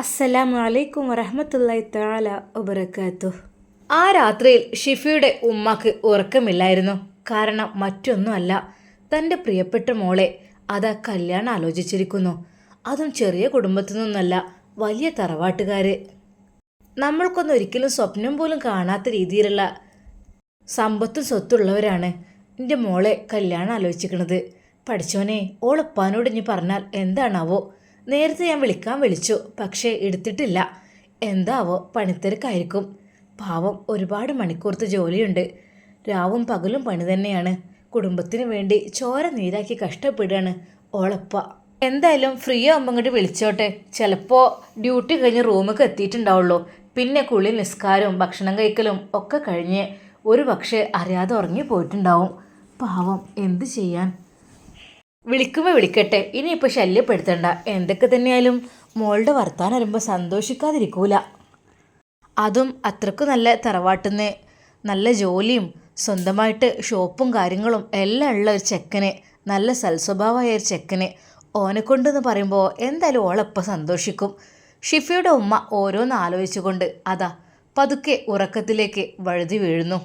അസ്സലാമു അലൈക്കും വറഹമത്തല്ലായി താല വബറകാതുഹു. ആ രാത്രിയിൽ ഷിഫിയുടെ ഉമ്മക്ക് ഉറക്കമില്ലായിരുന്നു. കാരണം മറ്റൊന്നുമല്ല തന്റെ പ്രിയപ്പെട്ട മോളെ അതാ കല്യാണം ആലോചിച്ചിരിക്കുന്നു. അതും ചെറിയ കുടുംബത്തിൽ നിന്നല്ല വലിയ തറവാട്ടുകാർ നമ്മൾക്കൊന്നും ഒരിക്കലും സ്വപ്നം പോലും കാണാത്ത രീതിയിലുള്ള സമ്പത്തും സ്വത്തുള്ളവരാണ് എന്റെ മോളെ കല്യാണം ആലോചിക്കണത് പഠിച്ചോനെ ഓളപ്പാനോട് ഇനി പറഞ്ഞാൽ എന്താണാവോ? നേരത്തെ ഞാൻ വിളിക്കാൻ വിളിച്ചു പക്ഷേ എടുത്തിട്ടില്ല. എന്താവോ പണിത്തിരക്കായിരിക്കും. പാവം ഒരുപാട് മണിക്കൂർത്ത് ജോലിയുണ്ട്. രാവും പകലും പണി തന്നെയാണ്. കുടുംബത്തിന് വേണ്ടി ചോര നീരാക്കി കഷ്ടപ്പെടുകയാണ് ഓളപ്പ. എന്തായാലും ഫ്രീ ആകുമ്പോൾ ഇങ്ങോട്ട് വിളിച്ചോട്ടെ. ചിലപ്പോൾ ഡ്യൂട്ടി കഴിഞ്ഞ് റൂമിലേക്ക് എത്തിയിട്ടുണ്ടാവുള്ളൂ. പിന്നെ കുളി നിസ്കാരവും ഭക്ഷണം കഴിക്കലും ഒക്കെ കഴിഞ്ഞ് ഒരു പക്ഷേ അറിയാതെ ഉറങ്ങി പോയിട്ടുണ്ടാവും പാവം എന്ത് ചെയ്യാൻ? വിളിക്കുമ്പോൾ വിളിക്കട്ടെ. ഇനി ഇനിയിപ്പോൾ ശല്യപ്പെടുത്തണ്ട എന്തൊക്കെ തന്നെയായാലും മോളുടെ വർത്താനം വരുമ്പോൾ സന്തോഷിക്കാതിരിക്കൂല. അതും അത്രയ്ക്ക് നല്ല തറവാട്ടുന്ന നല്ല ജോലിയും സ്വന്തമായിട്ട് ഷോപ്പും കാര്യങ്ങളും എല്ലാം ഉള്ള ഒരു ചെക്കന് നല്ല സൽസ്വഭാവമായ ഒരു ചെക്കന് ഓനെ കൊണ്ടെന്ന് പറയുമ്പോൾ എന്തായാലും ഓളപ്പം സന്തോഷിക്കും. ഷിഫിയുടെ ഉമ്മ ഓരോന്ന് ആലോചിച്ചുകൊണ്ട് അതാ പതുക്കെ ഉറക്കത്തിലേക്ക് വഴുതി വീഴുന്നു.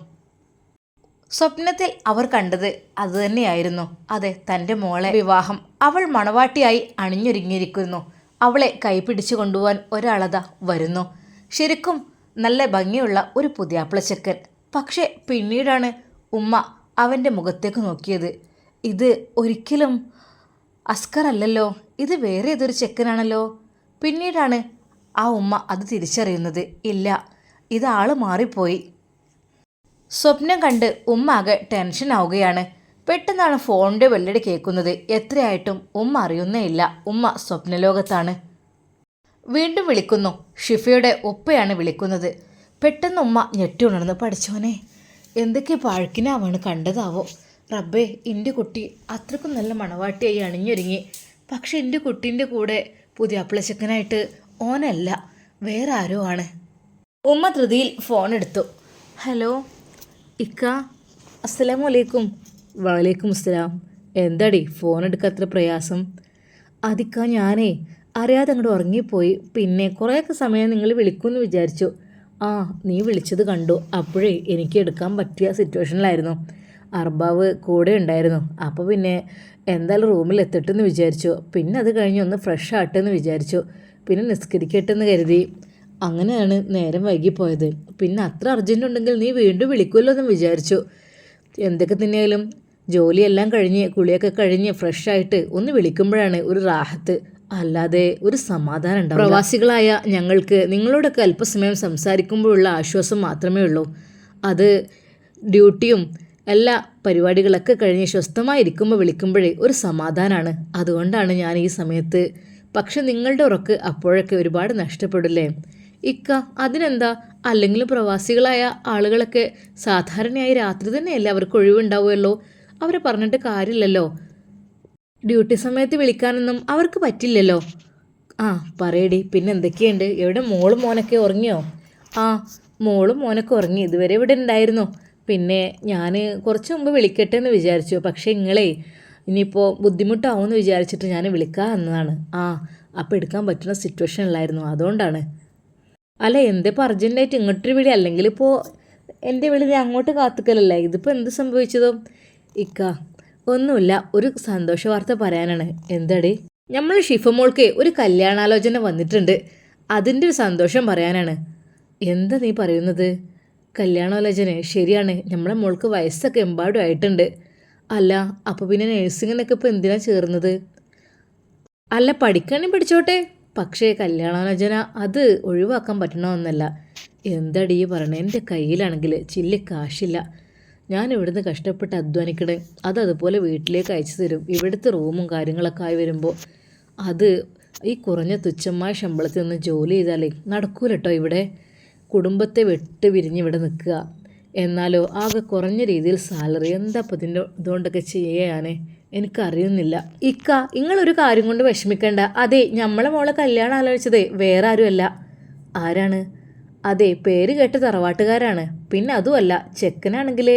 സ്വപ്നത്തിൽ അവർ കണ്ടത് അതുതന്നെയായിരുന്നു അതെ തന്റെ മോളെ വിവാഹം അവൾ മണവാട്ടിയായി അണിഞ്ഞൊരുങ്ങിയിരിക്കുന്നു. അവളെ കൈപിടിച്ചു കൊണ്ടുപോകാൻ ഒരാളത വരുന്നു. ശരിക്കും നല്ല ഭംഗിയുള്ള ഒരു പുതിയാപ്പിളച്ചക്കൻ. പക്ഷേ പിന്നീടാണ് ഉമ്മ അവന്റെ മുഖത്തേക്ക് നോക്കിയത്. ഇത് ഒരിക്കലും അസ്കർ അല്ലല്ലോ ഇത് വേറെ ഏതൊരു ചെക്കനാണല്ലോ? പിന്നീടാണ് ആ ഉമ്മ അത് തിരിച്ചറിയുന്നത്. ഇല്ല ഇത് ആൾ മാറിപ്പോയി. സ്വപ്നം കണ്ട് ഉമ്മാകെ ടെൻഷൻ ആവുകയാണ്. പെട്ടെന്നാണ് ഫോണിന്റെ വെള്ളടി കേൾക്കുന്നത്. എത്രയായിട്ടും ഉമ്മ അറിയുന്നേ ഇല്ല ഉമ്മ സ്വപ്നലോകത്താണ്. വീണ്ടും വിളിക്കുന്നു. ഷിഫയുടെ ഉപ്പയാണ് വിളിക്കുന്നത്. പെട്ടെന്ന് ഉമ്മ ഞെട്ടി ഉണർന്ന്. പഠിച്ചോനെ എന്തൊക്കെ പഴക്കിനാവാണ് കണ്ടതാവോ? റബ്ബേ എന്റെ കുട്ടി അത്രക്കും നല്ല മണവാട്ടിയായി അണിഞ്ഞൊരുങ്ങി. പക്ഷെ എന്റെ കുട്ടീന്റെ കൂടെ പുതിയ അപ്പിളച്ചക്കനായിട്ട് ഓനല്ല വേറെ ആരോ ആണ്. ഉമ്മ ധൃതിയിൽ ഫോൺ എടുത്തു. ഹലോ ഇക്ക അസ്സലാമു അലൈക്കും വലൈക്കും അസ്സലാം എന്താടി ഫോൺ എടുക്കാൻ അത്ര പ്രയാസം? അതിക്ക ഞാനേ അറിയാതെ അങ്ങോട്ട് ഉറങ്ങിപ്പോയി. പിന്നെ കുറേയൊക്കെ സമയം നിങ്ങൾ വിളിക്കുമെന്ന് വിചാരിച്ചു. ആ നീ വിളിച്ചത് കണ്ടു. അപ്പോഴേ എനിക്ക് എടുക്കാൻ പറ്റിയ സിറ്റുവേഷനിലായിരുന്നു. അർബാവ് കൂടെ ഉണ്ടായിരുന്നു. അപ്പോൾ പിന്നെ എന്തായാലും റൂമിൽ എത്തട്ടെന്ന് വിചാരിച്ചു. പിന്നെ അത് കഴിഞ്ഞ് ഒന്ന് ഫ്രഷ് ആട്ടെന്ന് വിചാരിച്ചു. പിന്നെ നിസ്കരിക്കട്ടെന്ന് കരുതി. അങ്ങനെയാണ് നേരം വൈകിപ്പോയത്. പിന്നെ അത്ര അർജന്റ് ഉണ്ടെങ്കിൽ നീ വീണ്ടും വിളിക്കുമല്ലോ എന്ന് വിചാരിച്ചു. എന്തൊക്കെ തന്നെയായാലും ജോലിയെല്ലാം കഴിഞ്ഞ് കുളിയൊക്കെ കഴിഞ്ഞ് ഫ്രഷ് ആയിട്ട് ഒന്ന് വിളിക്കുമ്പോഴാണ് ഒരു റാഹത്ത്. അല്ലാതെ ഒരു സമാധാനം ഉണ്ടാവും പ്രവാസികളായ ഞങ്ങൾക്ക് നിങ്ങളോടൊക്കെ അല്പസമയം സംസാരിക്കുമ്പോഴുള്ള ആശ്വാസം മാത്രമേ ഉള്ളൂ. അത് ഡ്യൂട്ടിയും എല്ലാ പരിപാടികളൊക്കെ കഴിഞ്ഞ് സ്വസ്ഥമായിരിക്കുമ്പോൾ വിളിക്കുമ്പോഴേ ഒരു സമാധാനമാണ് അതുകൊണ്ടാണ് ഞാൻ ഈ സമയത്ത് പക്ഷെ നിങ്ങളുടെ ഉറക്ക് അപ്പോഴൊക്കെ ഒരുപാട് നഷ്ടപ്പെടില്ലേ? ഇക്ക അതിനെന്താ? അല്ലെങ്കിൽ പ്രവാസികളായ ആളുകളൊക്കെ സാധാരണയായി രാത്രി തന്നെയല്ലേ അവർക്ക് ഒഴിവുണ്ടാവുമല്ലോ അവരെ പറഞ്ഞിട്ട് കാര്യമില്ലല്ലോ. ഡ്യൂട്ടി സമയത്ത് വിളിക്കാനൊന്നും അവർക്ക് പറ്റില്ലല്ലോ. ആ പറയടി പിന്നെ എന്തൊക്കെയുണ്ട്? എവിടെ മോളും മോനൊക്കെ ഉറങ്ങിയോ? ആ മോളും മോനൊക്കെ ഉറങ്ങി. ഇതുവരെ ഇവിടെ ഉണ്ടായിരുന്നു. പിന്നെ ഞാൻ കുറച്ച് മുമ്പ് വിളിക്കട്ടെ എന്ന് വിചാരിച്ചു. പക്ഷേ നിങ്ങളെ ഇനിയിപ്പോൾ ബുദ്ധിമുട്ടാവുമെന്ന് വിചാരിച്ചിട്ട് ഞാൻ വിളിക്കാൻ എന്നതാണ്. ആ അപ്പോൾ എടുക്കാൻ പറ്റുന്ന സിറ്റുവേഷൻ അല്ലായിരുന്നു അതുകൊണ്ടാണ്. അല്ല എന്തിപ്പോൾ അർജന്റായിട്ട് ഇങ്ങോട്ടൊരു വിളി? അല്ലെങ്കിൽ ഇപ്പോൾ എന്റെ വിളി അങ്ങോട്ട് കാത്തുക്കലല്ലേ? ഇതിപ്പോൾ എന്ത് സംഭവിച്ചതോ? ഇക്ക ഒന്നുമില്ല. ഒരു സന്തോഷ വാർത്ത പറയാനാണ്. എന്താടി? നമ്മൾ ഷിഫമോൾക്ക് ഒരു കല്യാണാലോചന വന്നിട്ടുണ്ട്. അതിന്റെ ഒരു സന്തോഷം പറയാനാണ്. എന്താ നീ പറയുന്നത്? കല്യാണാലോചന? ശരിയാണ്. നമ്മളെ മോൾക്ക് വയസ്സൊക്കെ എമ്പാടും ആയിട്ടുണ്ട്. അല്ല അപ്പോൾ പിന്നെ നേഴ്സിങ്ങിനൊക്കെ ഇപ്പോൾ എന്തിനാണ് ചേർന്നത്? അല്ല പഠിക്കണേ പഠിച്ചോട്ടെ? പക്ഷേ കല്യാണാലോചന അത് ഒഴിവാക്കാൻ പറ്റണമെന്നല്ല. എന്തടി ഈ പറയണേ? എന്റെ കയ്യിലാണെങ്കിൽ ചില്ലി കാശില്ല. ഞാൻ ഇവിടുന്ന് കഷ്ടപ്പെട്ട് അധ്വാനിക്കണേ. അത് അതുപോലെ വീട്ടിലേക്ക് അയച്ചു തരും. ഇവിടുത്തെ റൂമും കാര്യങ്ങളൊക്കെ ആയി വരുമ്പോൾ അത് ഈ കുറഞ്ഞ തുച്ഛമായ ശമ്പളത്തിൽ നിന്ന് ജോലി ചെയ്താലേ നടക്കൂല കേട്ടോ ഇവിടെ. കുടുംബത്തെ വെട്ട് വിരിഞ്ഞ് ഇവിടെ നിൽക്കുക. എന്നാലോ ആകെ കുറഞ്ഞ രീതിയിൽ സാലറി. എന്താ അപ്പം ഇതിന്റെ ഇതുകൊണ്ടൊക്കെ ചെയ്യാനേ എനിക്കറിയുന്നില്ല. ഇക്ക നിങ്ങളൊരു കാര്യം കൊണ്ട് വിഷമിക്കണ്ട. അതെ നമ്മളെ മോളെ കല്യാണം ആലോചിച്ചത് വേറെ ആരുമല്ല. ആരാണ്? അതെ പേര് കേട്ട തറവാട്ടുകാരാണ്. പിന്നെ അതുമല്ല ചെക്കനാണെങ്കിൽ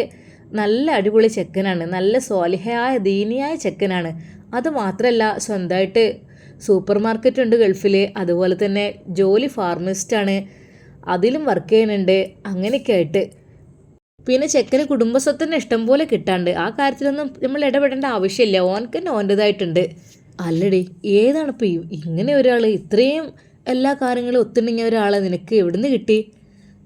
നല്ല അടിപൊളി ചെക്കനാണ്. നല്ല സ്വാലിഹയായ ദീനിയായ ചെക്കനാണ്. അത് മാത്രമല്ല സ്വന്തമായിട്ട് സൂപ്പർ മാർക്കറ്റ് ഉണ്ട് ഗൾഫിൽ. അതുപോലെ തന്നെ ജോലി ഫാർമസിസ്റ്റാണ് അതിലും വർക്ക് ചെയ്യുന്നുണ്ട്. അങ്ങനെയൊക്കെ ആയിട്ട് പിന്നെ ചെക്കന് കുടുംബസ്വത്തിന് ഇഷ്ടം പോലെ കിട്ടാണ്ട്. ആ കാര്യത്തിലൊന്നും നമ്മൾ ഇടപെടേണ്ട ആവശ്യമില്ല. ഓനക്ക് തന്നെ ഓന്റെതായിട്ടുണ്ട്. അല്ലടി ഏതാണ് ഇപ്പോൾ ഇങ്ങനെ ഒരാൾ ഇത്രയും എല്ലാ കാര്യങ്ങളും ഒത്തിണങ്ങിയ ഒരാളെ നിനക്ക് എവിടുന്ന് കിട്ടി?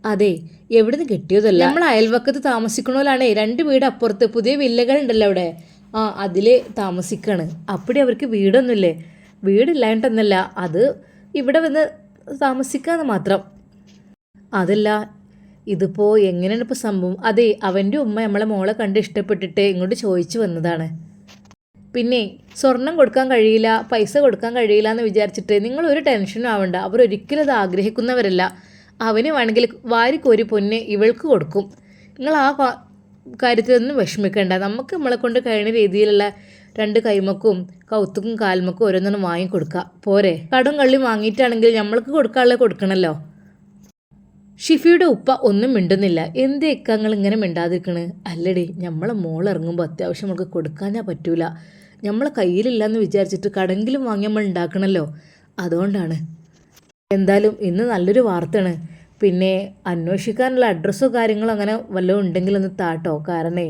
അതെ എവിടുന്ന് കിട്ടിയതല്ല. നമ്മൾ അയൽവക്കത്ത് താമസിക്കണോലാണേ. രണ്ട് വീട് അപ്പുറത്ത്. പുതിയ വില്ലകൾ ഉണ്ടല്ലോ അവിടെ. ആ അതിൽ താമസിക്കാണ്. അപ്പടി അവർക്ക് വീടൊന്നുമില്ലേ? വീടില്ലായിട്ടൊന്നല്ല അത് ഇവിടെ വന്ന് താമസിക്കാന്ന് മാത്രം. അതല്ല ഇതിപ്പോൾ എങ്ങനെയാണ് ഇപ്പോൾ സംഭവം? അതെ അവന്റെ ഉമ്മ നമ്മളെ മോളെ കണ്ട് ഇഷ്ടപ്പെട്ടിട്ട് ഇങ്ങോട്ട് ചോദിച്ചു വന്നതാണ്. പിന്നെ സ്വർണം കൊടുക്കാൻ കഴിയില്ല പൈസ കൊടുക്കാൻ കഴിയില്ല എന്ന് വിചാരിച്ചിട്ട് നിങ്ങൾ ഒരു ടെൻഷനും ആവണ്ട. അവർ ഒരിക്കലും അത് ആഗ്രഹിക്കുന്നവരല്ല. അവന് വേണമെങ്കിൽ വാരിക്കോരി പൊന്നെ ഇവൾക്ക് കൊടുക്കും. നിങ്ങൾ ആ കാര്യത്തിലൊന്നും വിഷമിക്കേണ്ട. നമുക്ക് നമ്മളെ കൊണ്ട് കഴിയുന്ന രീതിയിലുള്ള രണ്ട് കൈമക്കും കൗത്തുക്കും കാൽമക്കും ഓരോന്നും വാങ്ങിക്കൊടുക്കുക പോരെ? കടും കള്ളി വാങ്ങിയിട്ടാണെങ്കിൽ നമ്മൾക്ക് കൊടുക്കാനുള്ളത് കൊടുക്കണമല്ലോ ഷിഫിയുടെ ഉപ്പ ഒന്നും മിണ്ടുന്നില്ല. എന്ത് നിങ്ങൾ ഇങ്ങനെ മിണ്ടാതിരിക്കണ്? അല്ലടി നമ്മളെ മോൾ ഇറങ്ങുമ്പോൾ അത്യാവശ്യം നമുക്ക് കൊടുക്കാനാ പറ്റൂല. നമ്മളെ കയ്യിലില്ലെന്ന് വിചാരിച്ചിട്ട് കടെങ്കിലും വാങ്ങി നമ്മൾ ഉണ്ടാക്കണമല്ലോ അതുകൊണ്ടാണ്. എന്തായാലും ഇന്ന് നല്ലൊരു വാർത്തയാണ്. പിന്നെ അന്വേഷിക്കാനുള്ള അഡ്രസ്സോ കാര്യങ്ങളോ അങ്ങനെ വല്ലതും ഉണ്ടെങ്കിൽ ഒന്ന് താട്ടോ. കാരണേ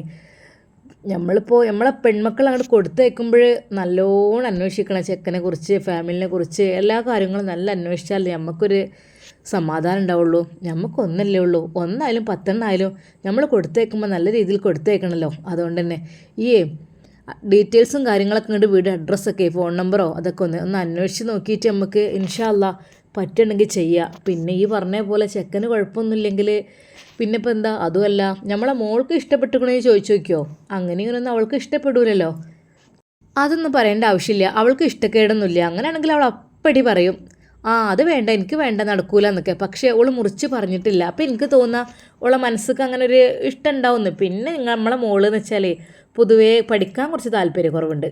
നമ്മളിപ്പോൾ നമ്മളെ പെൺമക്കൾ അങ്ങോട്ട് കൊടുത്തയക്കുമ്പോൾ നല്ലോണം അന്വേഷിക്കണം. ചെക്കനെ കുറിച്ച് ഫാമിലിനെ കുറിച്ച് എല്ലാ കാര്യങ്ങളും നല്ല അന്വേഷിച്ചാൽ നമുക്കൊരു സമാധാനം ഉണ്ടാവുള്ളൂ. നമുക്കൊന്നല്ലേ ഉള്ളൂ. ഒന്നായാലും പത്തെണ്ണായാലും നമ്മൾ കൊടുത്തേക്കുമ്പോൾ നല്ല രീതിയിൽ കൊടുത്തേക്കണമല്ലോ അതുകൊണ്ട് തന്നെ ഈ ഡീറ്റെയിൽസും കാര്യങ്ങളൊക്കെ ഇങ്ങോട്ട് വീട് അഡ്രസ്സൊക്കെ ഫോൺ നമ്പറോ അതൊക്കെ ഒന്ന് ഒന്ന് അന്വേഷിച്ച് നോക്കിയിട്ട് നമുക്ക് ഇൻഷാല്ല പറ്റണമെങ്കിൽ ചെയ്യുക പിന്നെ ഈ പറഞ്ഞ പോലെ ചെക്കന് കുഴപ്പമൊന്നുമില്ലെങ്കിൽ പിന്നെ ഇപ്പം എന്താ? അതുമല്ല. നമ്മളെ മോൾക്ക് ഇഷ്ടപ്പെട്ടുക്കണമെന്ന് ചോദിച്ചു നോക്കിയോ? അങ്ങനെ ഇങ്ങനെയൊന്നും അവൾക്ക് ഇഷ്ടപ്പെടൂലല്ലോ. അതൊന്നും പറയേണ്ട ആവശ്യമില്ല. അവൾക്ക് ഇഷ്ടക്കേടൊന്നുമില്ല. അങ്ങനെയാണെങ്കിൽ അവൾ അപ്പടി പറയും. ആ അത് വേണ്ട എനിക്ക് വേണ്ട നടക്കൂല എന്നൊക്കെ പക്ഷേ അവൾ മുറിച്ച് പറഞ്ഞിട്ടില്ല. അപ്പം എനിക്ക് തോന്നുക അവളെ മനസ്സിക്ക് അങ്ങനെ ഒരു ഇഷ്ടം ഉണ്ടാവുന്നു പിന്നെ നമ്മളെ മോൾ എന്ന് വെച്ചാൽ പൊതുവേ പഠിക്കാൻ കുറച്ച് താല്പര്യക്കുറവുണ്ട്.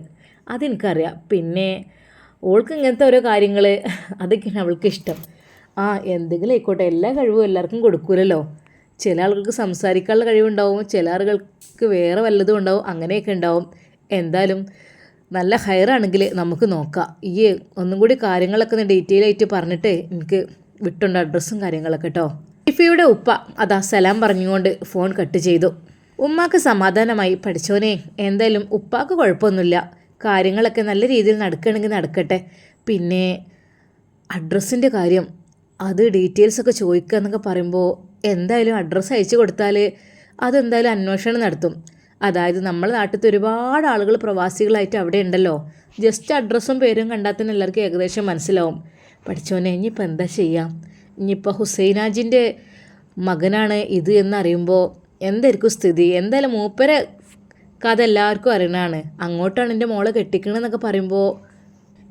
അതെനിക്കറിയാം. പിന്നെ ഓൾക്ക് ഇങ്ങനത്തെ ഓരോ കാര്യങ്ങൾ അതൊക്കെയാണ് അവൾക്ക് ഇഷ്ടം. ആ എന്തെങ്കിലും ആയിക്കോട്ടെ. എല്ലാ കഴിവും എല്ലാവർക്കും കൊടുക്കൂലല്ലോ. ചില ആളുകൾക്ക് സംസാരിക്കാനുള്ള കഴിവുണ്ടാവും. ചില ആളുകൾക്ക് വേറെ വല്ലതും ഉണ്ടാവും. അങ്ങനെയൊക്കെ ഉണ്ടാവും. എന്തായാലും നല്ല ഹയറാണെങ്കിൽ നമുക്ക് നോക്കാം. ഈ ഒന്നും കൂടി കാര്യങ്ങളൊക്കെ ഒന്ന് ഡീറ്റെയിൽ ആയിട്ട് പറഞ്ഞിട്ട് എനിക്ക് വിട്ടുണ്ട് അഡ്രസ്സും കാര്യങ്ങളൊക്കെ കേട്ടോ ഇഫയുടെ ഉപ്പ അതാ സലാം പറഞ്ഞുകൊണ്ട് ഫോൺ കട്ട് ചെയ്തു. ഉമ്മാക്ക് സമാധാനമായി. പഠിച്ചോനെ എന്തായാലും ഉപ്പാക്ക് കുഴപ്പമൊന്നുമില്ല. കാര്യങ്ങളൊക്കെ നല്ല രീതിയിൽ നടക്കണമെങ്കിൽ നടക്കട്ടെ. പിന്നെ അഡ്രസ്സിന്റെ കാര്യം അത് ഡീറ്റെയിൽസൊക്കെ ചോദിക്കുക എന്നൊക്കെ പറയുമ്പോൾ എന്തായാലും അഡ്രസ്സ് അയച്ചു കൊടുത്താൽ അതെന്തായാലും അന്വേഷണം നടത്തും. അതായത് നമ്മുടെ നാട്ടിലത്തെ ഒരുപാട് ആളുകൾ പ്രവാസികളായിട്ട് അവിടെ ഉണ്ടല്ലോ. ജസ്റ്റ് അഡ്രസ്സും പേരും കണ്ടാൽ തന്നെ എല്ലാവർക്കും ഏകദേശം മനസ്സിലാവും. പഠിച്ചോനെ ഇനിയിപ്പോൾ എന്താ ചെയ്യാം? ഇനിയിപ്പോൾ ഹുസൈനാജിന്റെ മകനാണ് ഇത് എന്നറിയുമ്പോൾ എന്തായിരിക്കും സ്ഥിതി? എന്തായാലും മൂപ്പരെ കഥ എല്ലാവർക്കും അറിയണതാണ്. അങ്ങോട്ടാണ് എന്റെ മോളെ കെട്ടിക്കണമെന്നൊക്കെ പറയുമ്പോൾ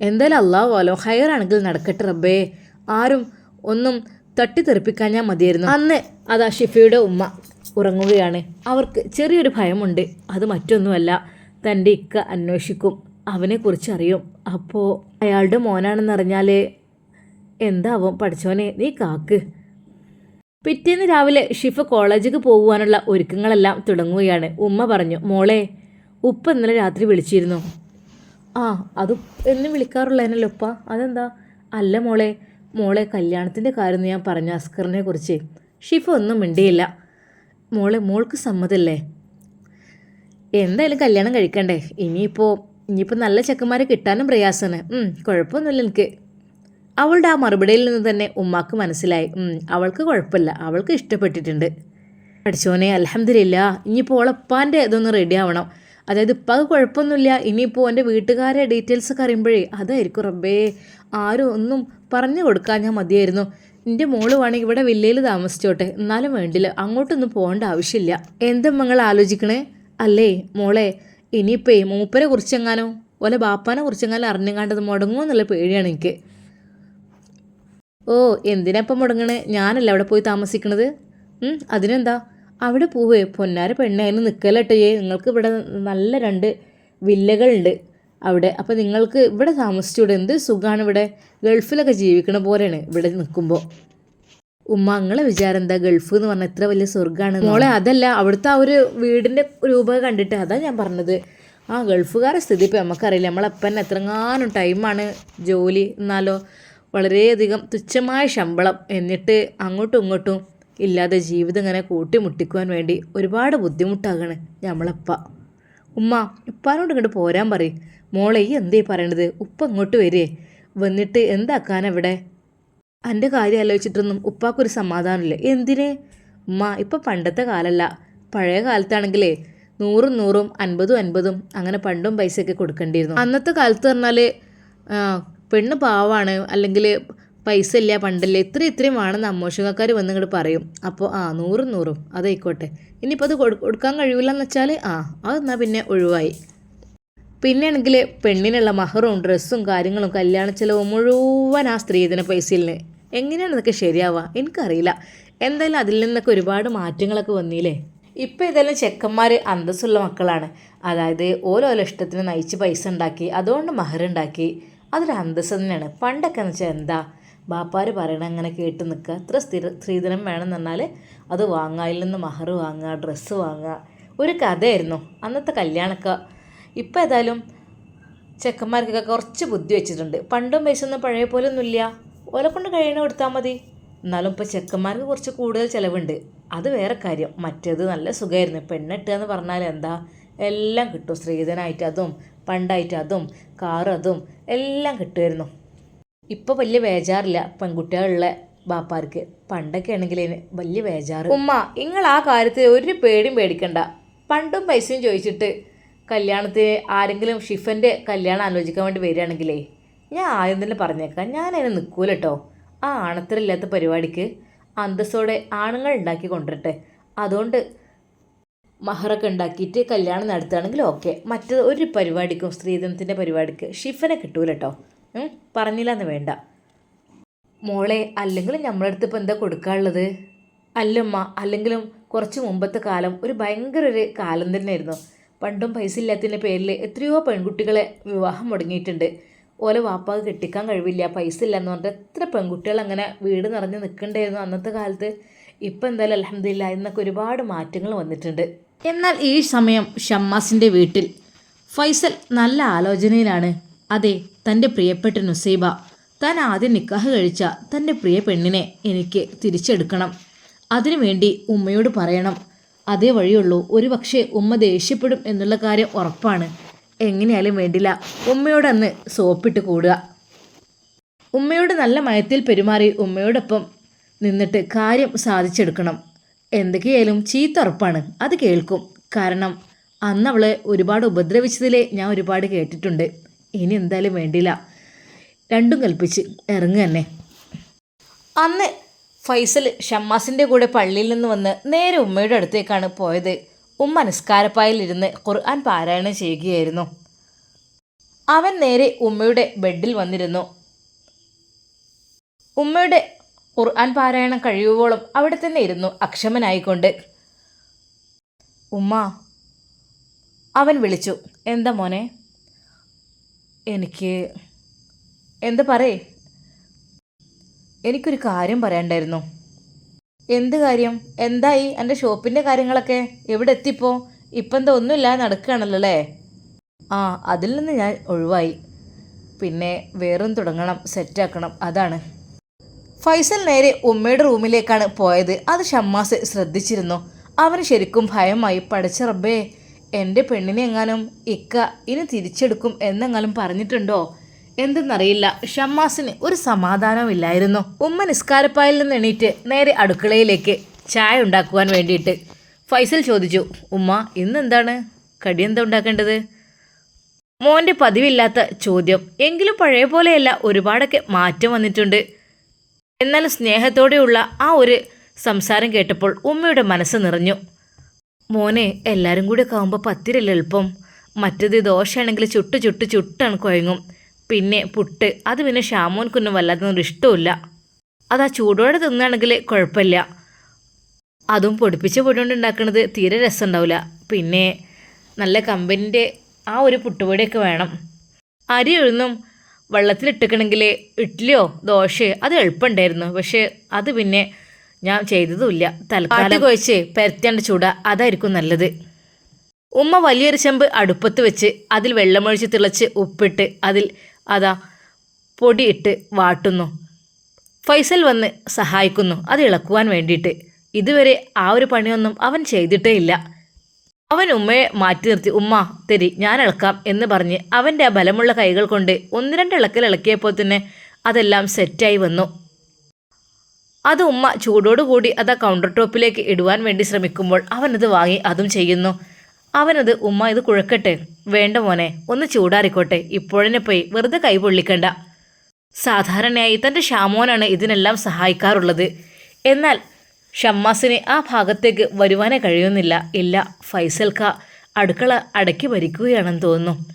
എന്തായാലും അള്ളാഹു പോലോ ഹയർ ആണെങ്കിൽ നടക്കട്ടെ റബ്ബേ. ആരും ഒന്നും തട്ടിത്തെറിപ്പിക്കാൻ ഞാൻ മതിയായിരുന്നു. അന്ന് അതാ ഷിഫയുടെ ഉമ്മ. ഉറങ്ങുകയാണ്. അവർക്ക് ചെറിയൊരു ഭയമുണ്ട്. അത് മറ്റൊന്നുമല്ല. തന്റെ ഇക്ക അന്വേഷിക്കും. അവനെക്കുറിച്ച് അറിയും. അപ്പോൾ അയാളുടെ മോനാണെന്നറിഞ്ഞാൽ എന്താവും? പഠിച്ചോനെ നീ കാക്ക്. പിറ്റേന്ന് രാവിലെ ഷിഫ കോളേജിലേക്ക് പോകുവാനുള്ള ഒരുക്കങ്ങളെല്ലാം തുടങ്ങുകയാണ്. ഉമ്മ പറഞ്ഞു മോളെ ഉപ്പ ഇന്നലെ രാത്രി വിളിച്ചിരുന്നു. ആ അത് എന്നും വിളിക്കാറുള്ളതിനല്ലോ ഉപ്പ? അതെന്താ? അല്ല മോളെ മോളെ കല്യാണത്തിന്റെ കാര്യം ഞാൻ പറഞ്ഞു അസ്കറിനെ കുറിച്ച്. ഷിഫ ഒന്നും മിണ്ടിയില്ല. മോളെ മോൾക്ക് സമ്മതല്ലേ? എന്തായാലും കല്യാണം കഴിക്കണ്ടേ. ഇനിയിപ്പോൾ ഇനിയിപ്പോൾ നല്ല ചെക്കന്മാരെ കിട്ടാനും പ്രയാസമാണ് കുഴപ്പമൊന്നുമില്ല എനിക്ക്. അവളുടെ ആ മറുപടിയിൽ നിന്ന് തന്നെ ഉമ്മാക്ക് മനസ്സിലായി. അവൾക്ക് കുഴപ്പമില്ല. അവൾക്ക് ഇഷ്ടപ്പെട്ടിട്ടുണ്ട്. പഠിച്ചോനെ അലഹമില്ല ഇനിയിപ്പോൾ ഓളപ്പാന്റെ ഇതൊന്ന് റെഡി ആവണം. അതായത് ഇപ്പം അത് കുഴപ്പമൊന്നുമില്ല. ഇനിയിപ്പോൾ എന്റെ വീട്ടുകാരെ ഡീറ്റെയിൽസ് ഒക്കെ അറിയുമ്പോഴേ അതായിരിക്കും റബ്ബേ. ആരും ഒന്നും പറഞ്ഞു കൊടുക്കാൻ ഞാൻ മതിയായിരുന്നു. എന്റെ മോൾ വേണമെങ്കിൽ ഇവിടെ വില്ലയിൽ താമസിച്ചോട്ടെ. എന്നാലും വേണ്ടില്ല. അങ്ങോട്ടൊന്നും പോകേണ്ട ആവശ്യമില്ല. എന്താ നിങ്ങൾ ആലോചിക്കണേ? അല്ലേ മോളെ ഇനിയിപ്പേ മൂപ്പരെ കുറിച്ചെങ്ങാനോ ഓലെ ബാപ്പാനെ കുറിച്ചെങ്ങാനും അറിഞ്ഞെങ്ങാണ്ടത് മുടങ്ങുമോ എന്നുള്ള പേടിയാണ് എനിക്ക്. ഓ എന്തിനാ ഇപ്പം മുടങ്ങണേ? ഞാനല്ല അവിടെ പോയി താമസിക്കണത്? അതിനെന്താ? അവിടെ പോവേ. പൊന്നാര പെണ്ണായിരുന്നു അതിന് നിങ്ങൾക്ക് ഇവിടെ നല്ല രണ്ട് വില്ലകളുണ്ട്. അവിടെ. അപ്പോൾ നിങ്ങൾക്ക് ഇവിടെ താമസിച്ചൂടെ എന്ത് സുഖമാണ് ഇവിടെ? ഗൾഫിലൊക്കെ ജീവിക്കണ പോലെയാണ് ഇവിടെ നിൽക്കുമ്പോൾ ഉമ്മ അങ്ങളെ വിചാരം എന്താ? ഗൾഫ് എന്ന് പറഞ്ഞാൽ ഇത്ര വലിയ സ്വർഗമാണ് മോളെ അതല്ല അവിടുത്തെ ആ ഒരു വീടിന്റെ രൂപം കണ്ടിട്ട് അതാ ഞാൻ പറഞ്ഞത്. ആ ഗൾഫുകാരുടെ സ്ഥിതി ഇപ്പോൾ നമുക്കറിയില്ല. നമ്മളപ്പം എത്രങ്ങാനും ടൈമാണ് ജോലി എന്നാലോ വളരെയധികം തുച്ഛമായ ശമ്പളം എന്നിട്ട് അങ്ങോട്ടും ഇങ്ങോട്ടും ഇല്ലാതെ ജീവിതം ഇങ്ങനെ കൂട്ടിമുട്ടിക്കുവാൻ വേണ്ടി ഒരുപാട് ബുദ്ധിമുട്ടാകണ് നമ്മളപ്പ. ഉമ്മ ഉപ്പാനോട് ഇങ്ങോട്ട് പോരാൻ പറയും. മോളെ ഈ എന്തേ പറയണത്? ഉപ്പ ഇങ്ങോട്ട് വരേ. വന്നിട്ട് എന്താക്കാനവിടെ എന്റെ കാര്യം ആലോചിച്ചിട്ടൊന്നും ഉപ്പാക്കൊരു സമാധാനമില്ല. എന്തിനെ? ഉമ്മ ഇപ്പം പണ്ടത്തെ കാലമല്ല പഴയ കാലത്താണെങ്കിലേ നൂറും നൂറും അൻപതും അൻപതും അങ്ങനെ പണ്ടും പൈസയൊക്കെ കൊടുക്കേണ്ടിയിരുന്നു. അന്നത്തെ കാലത്ത് പറഞ്ഞാൽ പെണ്ണ് പാവാണ്. അല്ലെങ്കിൽ പൈസ ഇല്ല പണ്ടല്ലേ. ഇത്ര ഇത്രയും വേണമെന്ന് അമ്മോഷകക്കാർ വന്ന് ഇങ്ങോട്ട് പറയും. അപ്പോൾ ആ നൂറും നൂറും. അതായിക്കോട്ടെ. ഇനിയിപ്പോൾ അത് കൊടു- കൊടുക്കാൻ കഴിയില്ല എന്ന് വെച്ചാൽ ആ അതെന്നാൽ പിന്നെ ഒഴിവായി. പിന്നെയാണെങ്കിൽ പെണ്ണിനുള്ള മഹറും ഡ്രസ്സും കാര്യങ്ങളും കല്യാണ ചിലവും മുഴുവൻ ആ സ്ത്രീധന പൈസയിൽ നിന്ന് എങ്ങനെയാണ് ഇതൊക്കെ ശരിയാവുക? എനിക്കറിയില്ല. എന്തായാലും അതിൽ നിന്നൊക്കെ ഒരുപാട് മാറ്റങ്ങളൊക്കെ വന്നില്ലേ? ഇപ്പം ഇതെല്ലാം ചെക്കന്മാർ അന്തസ്സുള്ള മക്കളാണ്. അതായത് ഓരോരോ ഇഷ്ടത്തിന് നയിച്ച് പൈസ ഉണ്ടാക്കി അതുകൊണ്ട് മഹർ ഉണ്ടാക്കി. അതൊരു അന്തസ് തന്നെയാണ്. പണ്ടൊക്കെ എന്ന് വെച്ചാൽ എന്താ? ബാപ്പാർ പറയണ അങ്ങനെ കേട്ട് നിൽക്കുക ഇത്ര സ്ഥിര സ്ത്രീധനം വേണമെന്ന് പറഞ്ഞാൽ അത് വാങ്ങുക അതിൽ നിന്ന് മഹർ വാങ്ങുക ഡ്രസ്സ് വാങ്ങുക. ഒരു കഥയായിരുന്നു. അന്നത്തെ കല്യാണമൊക്കെ ഇപ്പം ഏതായാലും ചെക്കന്മാർക്കൊക്കെ കുറച്ച് ബുദ്ധി വെച്ചിട്ടുണ്ട്. പണ്ടും പൈസയൊന്നും പഴയ പോലെ ഒന്നുമില്ല ഓലെ കൊണ്ട് കഴിയണ കൊടുത്താൽ മതി. എന്നാലും ഇപ്പോൾ ചെക്കന്മാർക്ക് കുറച്ച് കൂടുതൽ ചിലവുണ്ട്. അത് വേറെ കാര്യം. മറ്റേത് നല്ല സുഖമായിരുന്നു പെണ്ണിട്ടുക എന്ന് പറഞ്ഞാൽ എന്താ? എല്ലാം കിട്ടും. സ്ത്രീധനായിട്ട് അതും പണ്ടായിട്ട് അതും കാറും അതും എല്ലാം കിട്ടുമായിരുന്നു. ഇപ്പോൾ വലിയ ബേജാറില്ല പെൺകുട്ടികളുള്ള ബാപ്പാർക്ക്. പണ്ടൊക്കെ ആണെങ്കിൽ വലിയ ബേജാറ്. ഉമ്മ നിങ്ങൾ ആ കാര്യത്തിൽ ഒരു പേടിയും പേടിക്കണ്ട. പണ്ടും പൈസയും ചോദിച്ചിട്ട് കല്യാണത്തിന് ആരെങ്കിലും ഷിഫന്റെ കല്യാണം ആലോചിക്കാൻ വേണ്ടി വരികയാണെങ്കിലേ ഞാൻ ആദ്യം തന്നെ പറഞ്ഞേക്കാം. ഞാൻ അതിന് നിൽക്കൂല കേട്ടോ ആ ആണത്തരില്ലാത്ത പരിപാടിക്ക് അന്തസ്സോടെ ആണുങ്ങൾ ഉണ്ടാക്കി കൊണ്ടുവരട്ടെ. അതുകൊണ്ട് മഹറൊക്കെ ഉണ്ടാക്കിയിട്ട് കല്യാണം നടത്തുകയാണെങ്കിൽ ഓക്കെ. മറ്റത് ഒരു പരിപാടിക്കും സ്ത്രീധനത്തിന്റെ പരിപാടിക്ക് ഷിഫനെ കിട്ടൂല പറഞ്ഞില്ല എന്ന് വേണ്ട. മോളെ അല്ലെങ്കിലും നമ്മളെ അടുത്ത് ഇപ്പോൾ എന്താ കൊടുക്കാനുള്ളത്? അല്ലമ്മ അല്ലെങ്കിലും കുറച്ച് മുമ്പത്തെ കാലം ഒരു ഭയങ്കര ഒരു കാലം തന്നെയായിരുന്നു. പണ്ടും പൈസ ഇല്ലാത്തതിന്റെ പേരിൽ എത്രയോ പെൺകുട്ടികളെ വിവാഹം മുടങ്ങിയിട്ടുണ്ട്. ഓലെ വാപ്പാക്ക് കെട്ടിക്കാൻ കഴിവില്ല പൈസ ഇല്ല എന്ന് പറഞ്ഞിട്ട് എത്ര പെൺകുട്ടികൾ അങ്ങനെ വീട് നിറഞ്ഞ് നിൽക്കണ്ടായിരുന്നു അന്നത്തെ കാലത്ത്. ഇപ്പം എന്തായാലും അലഹമില്ല ഇന്നൊക്കെ ഒരുപാട് മാറ്റങ്ങൾ വന്നിട്ടുണ്ട്. എന്നാൽ ഈ സമയം ഷമ്മാസിന്റെ വീട്ടിൽ ഫൈസൽ നല്ല ആലോചനയിലാണ്. അതെ തന്റെ പ്രിയപ്പെട്ട നുസൈബ താൻ ആദ്യം നിക്കാഹ് കഴിച്ച തന്റെ പ്രിയ പെണ്ണിനെ എനിക്ക് തിരിച്ചെടുക്കണം. അതിനുവേണ്ടി ഉമ്മയോട് പറയണം. അതേ വഴിയുള്ളൂ ഒരു പക്ഷേ ഉമ്മ ദേഷ്യപ്പെടും എന്നുള്ള കാര്യം ഉറപ്പാണ്. എങ്ങനെയാലും വേണ്ടില്ല ഉമ്മയോടന്ന് സോപ്പിട്ട് കൂടുക. ഉമ്മയോട് നല്ല മയത്തിൽ പെരുമാറി ഉമ്മയോടൊപ്പം നിന്നിട്ട് കാര്യം സാധിച്ചെടുക്കണം. എന്തൊക്കെയായാലും ചീത്ത ഉറപ്പാണ് അത് കേൾക്കും. കാരണം അന്ന് അവളെ ഒരുപാട് ഉപദ്രവിച്ചതിലെ ഞാൻ ഒരുപാട് കേട്ടിട്ടുണ്ട്. ഇനി എന്തായാലും വേണ്ടില്ല രണ്ടും കൽപ്പിച്ച് ഇറങ്ങുക തന്നെ. അന്ന് ഫൈസൽ ഷമ്മാസിന്റെ കൂടെ പള്ളിയിൽ നിന്ന് വന്ന് നേരെ ഉമ്മയുടെ അടുത്തേക്കാണ് പോയത്. ഉമ്മ നിസ്കാരപ്പായിലിരുന്ന് ഖുർആൻ പാരായണം ചെയ്യുകയായിരുന്നു. അവൻ നേരെ ഉമ്മയുടെ ബെഡിൽ വന്നിരുന്നു. ഉമ്മയുടെ ഖുർആൻ പാരായണം കഴിയുവോളം അവിടെ തന്നെ ഇരുന്നു അക്ഷമനായിക്കൊണ്ട്. ഉമ്മ അവൻ വിളിച്ചു എന്താ മോനെ? എനിക്ക് എന്താ പറയേ? എനിക്കൊരു കാര്യം പറയണ്ടായിരുന്നു എന്ത് കാര്യം? എന്തായി? എന്റെ ഷോപ്പിന്റെ കാര്യങ്ങളൊക്കെ എവിടെ എത്തിപ്പോ? ഇപ്പം എന്താ ഒന്നുമില്ല നടക്കുകയാണല്ലോ അല്ലേ? ആ അതിൽ നിന്ന് ഞാൻ ഒഴിവായി. പിന്നെ വേറൊന്നും തുടങ്ങണം സെറ്റാക്കണം അതാണ്. ഫൈസൽ നേരെ ഉമ്മയുടെ റൂമിലേക്കാണ് പോയത്. അത് ഷമ്മാസ് ശ്രദ്ധിച്ചിരുന്നു. അവന് ശരിക്കും ഭയമായി പഠിച്ച റബ്ബേ എന്റെ പെണ്ണിനെ എങ്ങാനും ഇക്ക ഇനി തിരിച്ചെടുക്കും എന്നെങ്ങാനും പറഞ്ഞിട്ടുണ്ടോ? എന്തെന്നറിയില്ല. ഷമ്മാസിന് ഒരു സമാധാനവും ഇല്ലായിരുന്നു ഉമ്മ നിസ്കാരപ്പായിൽ നിന്ന് എണീറ്റ് നേരെ അടുക്കളയിലേക്ക് ചായ ഉണ്ടാക്കുവാൻ വേണ്ടിയിട്ട് ഫൈസൽ ചോദിച്ചു ഉമ്മ ഇന്ന് എന്താണ് കടി എന്താ ഉണ്ടാക്കേണ്ടത്? മോന്റെ പതിവില്ലാത്ത ചോദ്യം. എങ്കിലും പഴയ പോലെയല്ല ഒരുപാടൊക്കെ മാറ്റം വന്നിട്ടുണ്ട്. എന്നാൽ സ്നേഹത്തോടെയുള്ള ആ ഒരു സംസാരം കേട്ടപ്പോൾ ഉമ്മയുടെ മനസ്സ് നിറഞ്ഞു. മോനെ എല്ലാവരും കൂടി ഒക്കെ ആകുമ്പോൾ പത്തിരല്ല എളുപ്പം. മറ്റത് ദോശയാണെങ്കിൽ ചുട്ട് ചുട്ട് ചുട്ടാണ് കുഴങ്ങും പിന്നെ പുട്ട് അത് പിന്നെ ഷാമോൻക്കൊന്നും വല്ലാത്തൊന്നും ഇഷ്ടമില്ല അത് ആ ചൂടോടെ തിന്നാണെങ്കിൽ കുഴപ്പമില്ല അതും പൊടിപ്പിച്ച പൊടി കൊണ്ട് ഉണ്ടാക്കുന്നത് തീരെ രസമുണ്ടാവില്ല പിന്നെ നല്ല കമ്പനിന്റെ ആ ഒരു പുട്ടുപൊടിയൊക്കെ വേണം. അരി ഉഴുന്നും വെള്ളത്തിലിട്ടിക്കണമെങ്കിൽ ഇഡ്ഡലിയോ ദോശയോ അത് എളുപ്പമുണ്ടായിരുന്നു. പക്ഷേ അത് പിന്നെ ഞാൻ ചെയ്തതുമില്ല. തൽക്കാലം കുഴച്ച് പെരത്തേണ്ട ചൂട അതായിരിക്കും നല്ലത്. ഉമ്മ വലിയൊരു ചെമ്പ് അടുപ്പത്ത് വെച്ച് അതിൽ വെള്ളമൊഴിച്ച് തിളച്ച് ഉപ്പിട്ട് അതിൽ അതാ പൊടിയിട്ട് വാട്ടുന്നു. ഫൈസൽ വന്ന് സഹായിക്കുന്നു. അത് ഇളക്കുവാൻ വേണ്ടിയിട്ട്. ഇതുവരെ ആ ഒരു പണിയൊന്നും അവൻ ചെയ്തിട്ടേ ഇല്ല. അവൻ ഉമ്മയെ മാറ്റി നിർത്തി ഉമ്മ തരി ഞാൻ ഇളക്കാം എന്ന് പറഞ്ഞ് അവന്റെ ആ ബലമുള്ള കൈകൾ കൊണ്ട് ഒന്ന് രണ്ട് ഇളക്കൽ ഇളക്കിയപ്പോൾ തന്നെ അതെല്ലാം സെറ്റായി വന്നു. അത് ഉമ്മ ചൂടോടുകൂടി അത് ആ കൗണ്ടർ ടോപ്പിലേക്ക് ഇടുവാൻ വേണ്ടി ശ്രമിക്കുമ്പോൾ അവനത് വാങ്ങി അതും ചെയ്യുന്നു. അവനത് ഉമ്മ ഇത് കുഴക്കട്ടെ. വേണ്ട മോനെ ഒന്ന് ചൂടാറിക്കോട്ടെ. ഇപ്പോഴെന്നെ പോയി വെറുതെ കൈ പൊള്ളിക്കണ്ട. സാധാരണയായി തന്റെ ഷാമോനാണ് ഇതിനെല്ലാം സഹായിക്കാറുള്ളത്. എന്നാൽ ഷമ്മാസിന് ആ ഭാഗത്തേക്ക് വരുവാനേ കഴിയുന്നില്ല. ഇല്ല ഫൈസൽക്ക അടുക്കള അടക്കി ഭരിക്കുകയാണെന്ന് തോന്നുന്നു.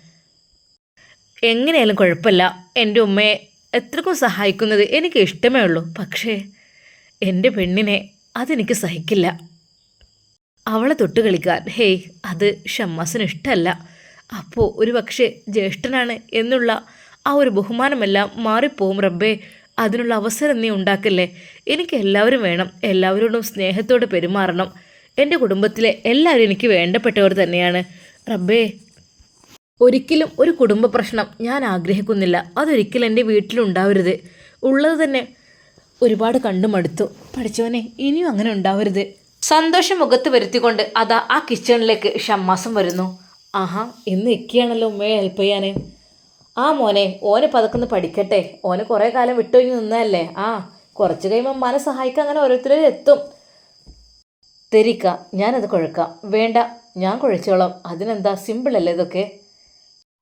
എങ്ങനെയാലും കുഴപ്പമില്ല. എന്റെ ഉമ്മയെ എത്രക്കും സഹായിക്കുന്നത് എനിക്ക് ഇഷ്ടമേ ഉള്ളൂ. പക്ഷേ എന്റെ പെണ്ണിനെ അതെനിക്ക് സഹിക്കില്ല. അവളെ തൊട്ട് കളിക്കാൻ ഹേയ് അത് ഷമ്മാസിന് ഇഷ്ടമല്ല അപ്പോൾ ഒരു പക്ഷേ ജ്യേഷ്ഠനാണ് എന്നുള്ള ആ ഒരു ബഹുമാനമെല്ലാം മാറിപ്പോവും റബ്ബേ. അതിനുള്ള അവസരം നീ ഉണ്ടാക്കല്ലേ. എനിക്ക് എല്ലാവരും വേണം എല്ലാവരോടും സ്നേഹത്തോടെ പെരുമാറണം. എന്റെ കുടുംബത്തിലെ എല്ലാവരും എനിക്ക് വേണ്ടപ്പെട്ടവർ തന്നെയാണ്. റബ്ബേ. ഒരിക്കലും ഒരു കുടുംബ പ്രശ്നം ഞാൻ ആഗ്രഹിക്കുന്നില്ല. അതൊരിക്കലും എന്റെ വീട്ടിലുണ്ടാവരുത്. ഉള്ളത് തന്നെ ഒരുപാട് കണ്ടു മടുത്തു. പഠിച്ചവനെ ഇനിയും അങ്ങനെ ഉണ്ടാവരുത്. സന്തോഷം മുഖത്ത് വരുത്തിക്കൊണ്ട് അതാ ആ കിച്ചണിലേക്ക് ഷമ്മാസം വരുന്നു. ആഹാ ഇന്ന് ഇക്കിയാണല്ലോ ഉമ്മയെ ഹെൽപ്പ് ചെയ്യാൻ ആ മോനെ ഓനെ പതക്കൊന്ന് പഠിക്കട്ടെ. ഓനെ കുറേ കാലം വിട്ടൊഴിഞ്ഞ് നിന്നതല്ലേ? ആ കുറച്ച് കഴിയുമ്പോൾ അമ്മാനെ സഹായിക്കാൻ അങ്ങനെ ഓരോരുത്തരും എത്തും. തെരിക്ക ഞാനത് കുഴക്കാം. വേണ്ട ഞാൻ കുഴച്ചോളാം. അതിനെന്താ സിമ്പിളല്ലേ ഇതൊക്കെ?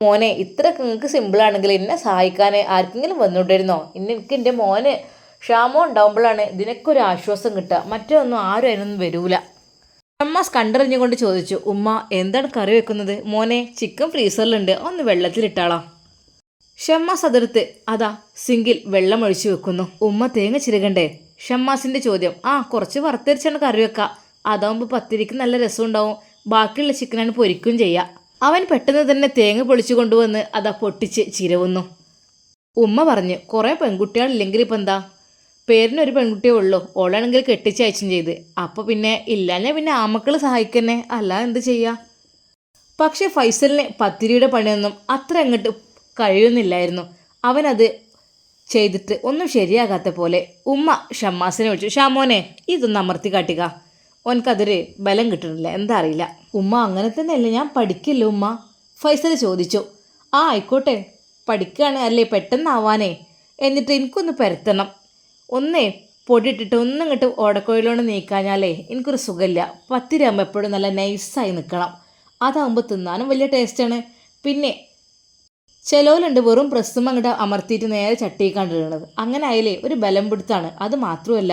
മോനെ ഇത്രയൊക്കെ നിങ്ങൾക്ക് സിമ്പിളാണെങ്കിൽ എന്നെ സഹായിക്കാൻ ആർക്കെങ്കിലും വന്നുകൊണ്ടിരുന്നോ ഇന്ന് എനിക്ക് എന്റെ മോന് ക്ഷാമം ഉണ്ടാവുമ്പോഴാണ് ഇതിനൊക്കെ ആശ്വാസം കിട്ടുക. മറ്റൊന്നും ആരും അതിനൊന്നും വരൂല. അമ്മാസ് കണ്ടറിഞ്ഞുകൊണ്ട് ചോദിച്ചു ഉമ്മ എന്താണ് കറി വെക്കുന്നത്? മോനെ ചിക്കൻ ഫ്രീസറിലുണ്ട് ഒന്ന് വെള്ളത്തിലിട്ടാളാം. ഷമ്മാസ് അതിർത്ത് അതാ സിങ്കിൽ വെള്ളം ഒഴിച്ചു വെക്കുന്നു. ഉമ്മ തേങ്ങ ചിരകണ്ടേ? ഷമ്മാസിന്റെ ചോദ്യം ആ കുറച്ച് വറുത്തരിച്ചാണ് കറി വെക്കുക അതാവുമ്പോൾ പത്തിരിക്ക് നല്ല രസം ഉണ്ടാവും ബാക്കിയുള്ള ചിക്കനാണ് പൊരിക്കും ചെയ്യുക അവൻ പെട്ടെന്ന് തന്നെ തേങ്ങ പൊളിച്ചു കൊണ്ടുവന്ന് അതാ പൊട്ടിച്ച് ചിരവുന്നു. ഉമ്മ പറഞ്ഞു കുറേ പെൺകുട്ടികളില്ലെങ്കിൽ ഇപ്പം എന്താ? പേരിനൊരു പെൺകുട്ടിയേ ഉള്ളൂ. ഓളാണെങ്കിൽ കെട്ടിച്ചയച്ചും ചെയ്ത്. അപ്പോൾ പിന്നെ ഇല്ലാഞ്ഞ പിന്നെ ആമക്കൾ സഹായിക്കന്നെ. അല്ല എന്ത് ചെയ്യുക പക്ഷേ ഫൈസലിന് പത്തിരിയുടെ പണിയൊന്നും അത്ര അങ്ങോട്ട് കഴിയുന്നില്ലായിരുന്നു. അവനത് ചെയ്തിട്ട് ഒന്നും ശരിയാകാത്ത പോലെ ഉമ്മ ഷമ്മാസിനെ വിളിച്ചു. ഷാമോനെ ഇതൊന്ന് അമർത്തി കാട്ടുക ഓനക്കതൊരു ബലം കിട്ടുന്നില്ല. എന്താ അറിയില്ല. ഉമ്മ അങ്ങനെ തന്നെയല്ലേ ഞാൻ പഠിക്കില്ല ഉമ്മ? ഫൈസൽ ചോദിച്ചു. ആ ആയിക്കോട്ടെ. പഠിക്കുകയാണ് അല്ലേ പെട്ടെന്നാവാനേ. എന്നിട്ട് എനിക്കൊന്ന് പരത്തണം. ഒന്നേ പൊടിയിട്ടിട്ട് ഒന്നും ഇങ്ങോട്ട് ഓടക്കോയിലോണ്ട് നീക്കാഞ്ഞാലേ എനിക്കൊരു സുഖമില്ല. പത്തിരിയാകുമ്പോൾ എപ്പോഴും നല്ല നൈസായി നിൽക്കണം അതാകുമ്പോൾ തിന്നാനും വലിയ ടേസ്റ്റാണ് പിന്നെ ചിലവിലുണ്ട് വെറും പ്രസ്സും അങ്ങോട്ട് അമർത്തിയിട്ട് നേരെ ചട്ടി ഇടണത്. അങ്ങനെ ആയാലേ ഒരു ബലം പിടുത്താണ്. അത് മാത്രമല്ല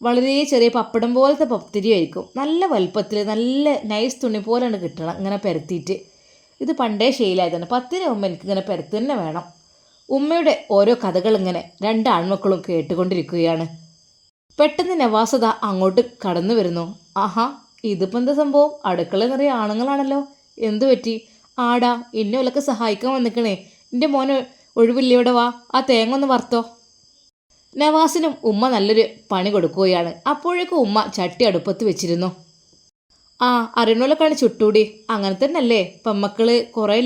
വളരെ ചെറിയ പപ്പടം പോലത്തെ പത്തിരി ആയിരിക്കും. നല്ല വലുപ്പത്തിൽ നല്ല നൈസ് തുണി പോലെയാണ് കിട്ടണം ഇങ്ങനെ പരത്തിയിട്ട്. ഇത് പണ്ടേ ശീലമായതാണ് പത്തിരി ആകുമ്പോൾ എനിക്ക് ഇങ്ങനെ പരത്തി വേണം. ഉമ്മയുടെ ഓരോ കഥകൾ ഇങ്ങനെ രണ്ട് ആൺമക്കളും കേട്ടുകൊണ്ടിരിക്കുകയാണ്. പെട്ടെന്ന് നവാസത അങ്ങോട്ട് കടന്നു വരുന്നു. ആഹാ ഇതിപ്പോൾ എന്താ സംഭവം? അടുക്കള നിറയെ ആണുങ്ങളാണല്ലോ. എന്തു പറ്റി? ആടാ എന്നെ ഒലക്കെ സഹായിക്കാൻ വന്നിക്കണേ. എന്റെ മോന് ഒഴിവില്ല ഇവിടെ വാ ആ തേങ്ങ ഒന്ന് വറുത്തോ. നവാസിനും ഉമ്മ നല്ലൊരു പണി കൊടുക്കുകയാണ്. അപ്പോഴേക്കും ഉമ്മ ചട്ടി അടുപ്പത്ത് വെച്ചിരുന്നു. ആ അറിയണോലൊക്കെയാണ് ചുട്ടൂടി. അങ്ങനെ തന്നെയല്ലേ പെമ്മക്കൾ കുറേ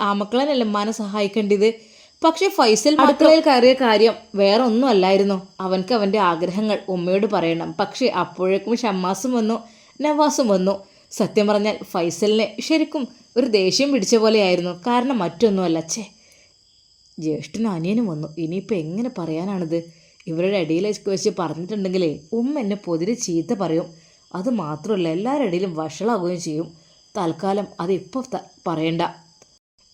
ആ മക്കളനെല്ലമാനെ ഉമ്മാനെ സഹായിക്കേണ്ടത്? പക്ഷെ ഫൈസൽ അടുക്കളയിൽ കയറിയ കാര്യം വേറെ ഒന്നും അല്ലായിരുന്നു അവൻക്ക് അവന്റെ ആഗ്രഹങ്ങൾ ഉമ്മയോട് പറയണം. പക്ഷേ അപ്പോഴേക്കും ഷമ്മാസും വന്നു നവാസും വന്നു. സത്യം പറഞ്ഞാൽ ഫൈസലിനെ ശരിക്കും ഒരു ദേഷ്യം പിടിച്ച പോലെയായിരുന്നു. കാരണം മറ്റൊന്നുമല്ല. ഛേ ജ്യേഷ്ഠനും അനിയനും വന്നു. ഇനിയിപ്പോൾ എങ്ങനെ പറയാനാണിത്? ഇവരുടെ ഇടയിൽ വെച്ച് പറഞ്ഞിട്ടുണ്ടെങ്കിലേ ഉമ്മ എന്നെ പൊതിരെ ചീത്ത പറയും. അത് മാത്രമല്ല എല്ലാവരുടെ ഇടയിലും വഷളാകുകയും ചെയ്യും. തൽക്കാലം അത് ഇപ്പോൾ പറയണ്ട.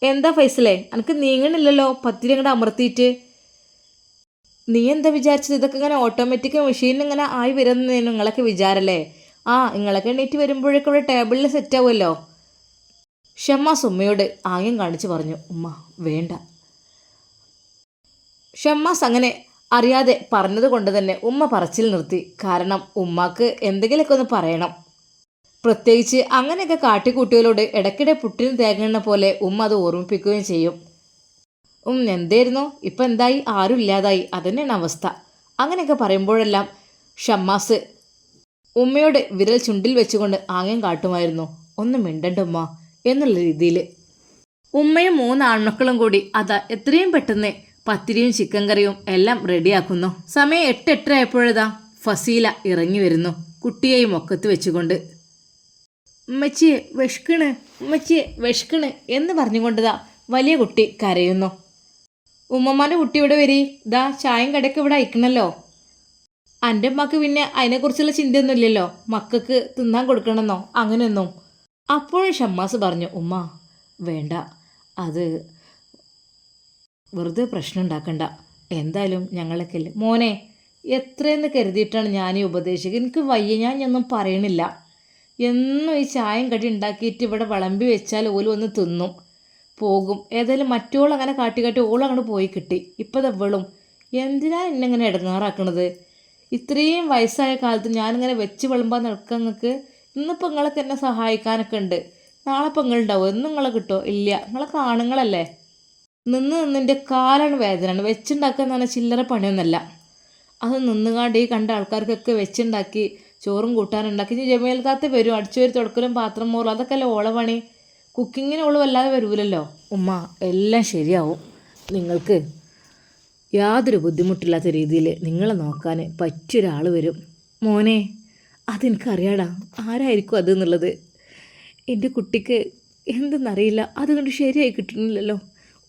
എന്താ ഫൈസലേ? എനിക്ക് നീങ്ങണില്ലല്ലോ? പത്തിരി അങ്ങോട്ട് അമർത്തിയിട്ട്. നീ എന്താ വിചാരിച്ചത്? ഇതൊക്കെ ഇങ്ങനെ ഓട്ടോമാറ്റിക് മെഷീനിൽ ഇങ്ങനെ ആയി വരുന്ന നിങ്ങളൊക്കെ വിചാരല്ലേ? ആ നിങ്ങളൊക്കെ എണീറ്റ് വരുമ്പോഴേക്കും ഇവിടെ ടേബിളിൽ സെറ്റ് ആവുമല്ലോ. ഷമ്മാസ് ഉമ്മയോട് ആംഗ്യം കാണിച്ച് പറഞ്ഞു. ഉമ്മ വേണ്ട. ഷമ്മാസ് അങ്ങനെ അറിയാതെ പറഞ്ഞത് കൊണ്ട് തന്നെ ഉമ്മ പറച്ചിൽ നിർത്തി. കാരണം ഉമ്മാക്ക് എന്തെങ്കിലുമൊക്കെ ഒന്ന് പറയണം. പ്രത്യേകിച്ച് അങ്ങനെയൊക്കെ കാട്ടിക്കൂട്ടികളോട് ഇടയ്ക്കിടെ പുട്ടിന് തേങ്ങണ പോലെ ഉമ്മ അത് ഓർമ്മിപ്പിക്കുകയും ചെയ്യും. ഉം എന്തായിരുന്നു ഇപ്പം എന്തായി? ആരും ഇല്ലാതായി. അതന്നെയാണ് അവസ്ഥ. അങ്ങനെയൊക്കെ പറയുമ്പോഴെല്ലാം ഷമ്മാസ് ഉമ്മയുടെ വിരൽ ചുണ്ടിൽ വെച്ചുകൊണ്ട് ആംഗ്യം കാട്ടുമായിരുന്നു. ഒന്ന് മിണ്ടണ്ട ഉമ്മ എന്നുള്ള രീതിയിൽ ഉമ്മയും മൂന്ന് ആൺമക്കളും കൂടി അതാ എത്രയും പെട്ടെന്ന് പത്തിരിയും ചിക്കൻ കറിയും എല്ലാം റെഡിയാക്കുന്നു. സമയം എട്ട് എട്ടര ഫസീല ഇറങ്ങി വരുന്നു. കുട്ടിയെയും ഒക്കത്ത് വെച്ചുകൊണ്ട് ഉമ്മച്ചിയെ വിഷ്കണ് ഉമ്മച്ചിയെ വിഷ്കണ് എന്ന് പറഞ്ഞുകൊണ്ടതാ വലിയ കുട്ടി കരയുന്നു. ഉമ്മമാന്റെ കുട്ടി ഇവിടെ വരി. ദാ ചായം കടയ്ക്ക് ഇവിടെ അയക്കണല്ലോ. എന്റെ ഉമ്മക്ക് പിന്നെ അതിനെക്കുറിച്ചുള്ള ചിന്തയൊന്നും ഇല്ലല്ലോ മക്കൾക്ക് തിന്നാൻ കൊടുക്കണമെന്നോ അങ്ങനെയൊന്നും. അപ്പോഴും ഷമ്മാസ് പറഞ്ഞു ഉമ്മ വേണ്ട. അത് വെറുതെ പ്രശ്നം ഉണ്ടാക്കണ്ട. എന്തായാലും ഞങ്ങളൊക്കെ മോനെ എത്രയെന്ന് കരുതിയിട്ടാണ് ഞാൻ ഈ ഉപദേശിക്കുക എനിക്ക് വയ്യ. ഞാൻ ഒന്നും പറയണില്ല. എന്നും ഈ ചായം കടി ഉണ്ടാക്കിയിട്ട് ഇവിടെ വിളമ്പി വെച്ചാൽ ഓലും വന്ന് തിന്നും പോകും. ഏതായാലും മറ്റോൾ അങ്ങനെ കാട്ടി കാട്ടി ഓൾ അങ്ങോട്ട് പോയി കിട്ടി. ഇപ്പം ഇവളും. എന്തിനാ എന്നെ ഇങ്ങനെ ഇടങ്ങാറാക്കണത്? ഇത്രയും വയസ്സായ കാലത്ത് ഞാനിങ്ങനെ വെച്ച് വിളമ്പാൻ നിൽക്കുക നിങ്ങൾക്ക് ഇന്നിപ്പോൾ നിങ്ങളൊക്കെ എന്നെ സഹായിക്കാനൊക്കെ ഉണ്ട്. നാളെ ഇപ്പം നിങ്ങളുണ്ടാവും എന്നും നിങ്ങളെ കിട്ടുമോ ഇല്ല. നിങ്ങളൊക്കെ ആണുങ്ങളല്ലേ നിന്ന് നിന്നിന്റെ കാലാണ് വേദനയാണ്. വെച്ചുണ്ടാക്കുക എന്ന് പറഞ്ഞാൽ ചില്ലറ പണിയൊന്നുമല്ല അത് നിന്നുകാണ്ട് ഈ കണ്ട ആൾക്കാർക്കൊക്കെ വെച്ചുണ്ടാക്കി ചോറും കൂട്ടാനുണ്ടാക്കി. ഇനി ജമേൽക്കാത്ത വരും. അടിച്ചുവരി തുടക്കലും പാത്രം മോറും അതൊക്കെ അല്ലേ പണി? കുക്കിങ്ങിന് ഓൾ വല്ലാതെ വരൂലല്ലോ? ഉമ്മ എല്ലാം ശരിയാവും. നിങ്ങൾക്ക് യാതൊരു ബുദ്ധിമുട്ടില്ലാത്ത രീതിയിൽ നിങ്ങളെ നോക്കാൻ പറ്റിയൊരാൾ വരും. മോനെ അതെനിക്കറിയാടാ. ആരായിരിക്കും അത് എന്നുള്ളത്? എന്റെ കുട്ടിക്ക് എന്തെന്നറിയില്ല. അതുകൊണ്ട് ശരിയായി കിട്ടുന്നില്ലല്ലോ.